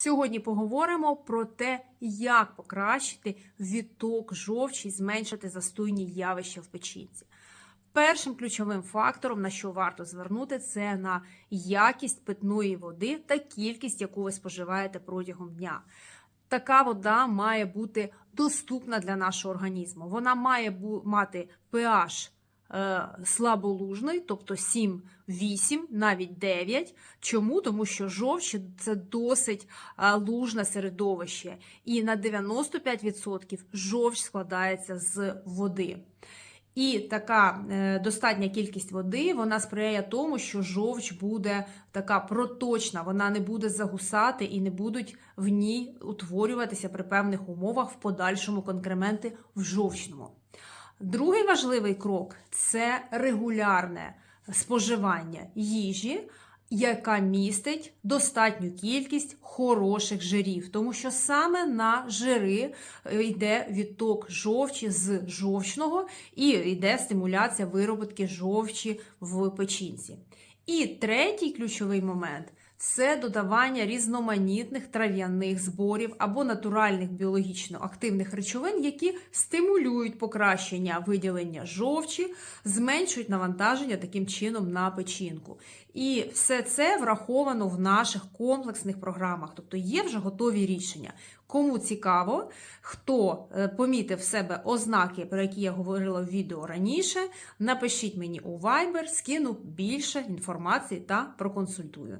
Сьогодні поговоримо про те, як покращити відток жовчі, зменшити застойні явища в печінці. Першим ключовим фактором, на що варто звернути, це на якість питної води та кількість, яку ви споживаєте протягом дня. Така вода має бути доступна для нашого організму. Вона має мати pH слаболужний, тобто 7, 8, навіть 9. Чому? Тому що жовч це досить е, лужне середовище, і на 95% жовч складається з води. І така е, достатня кількість води вона сприяє тому, що жовч буде така проточна, вона не буде загусати і не будуть в ній утворюватися при певних умовах в подальшому конкременти в жовчному. Другий важливий крок це регулярне споживання їжі, яка містить достатню кількість хороших жирів, тому що саме на жири е, йде відток жовчі з жовчного і йде стимуляція вироботки жовчі в печінці. І третій ключовий момент це додавання різноманітних трав'яних зборів або натуральних біологічно активних речовин, які стимулюють покращення виділення жовчі, зменшують навантаження таким чином на печінку. І все це враховано в наших комплексних програмах, тобто є вже готові рішення. Кому цікаво, хто е, помітив в себе ознаки, про які я говорила в відео раніше, напишіть мені у Viber, скину більше інформації та проконсультую.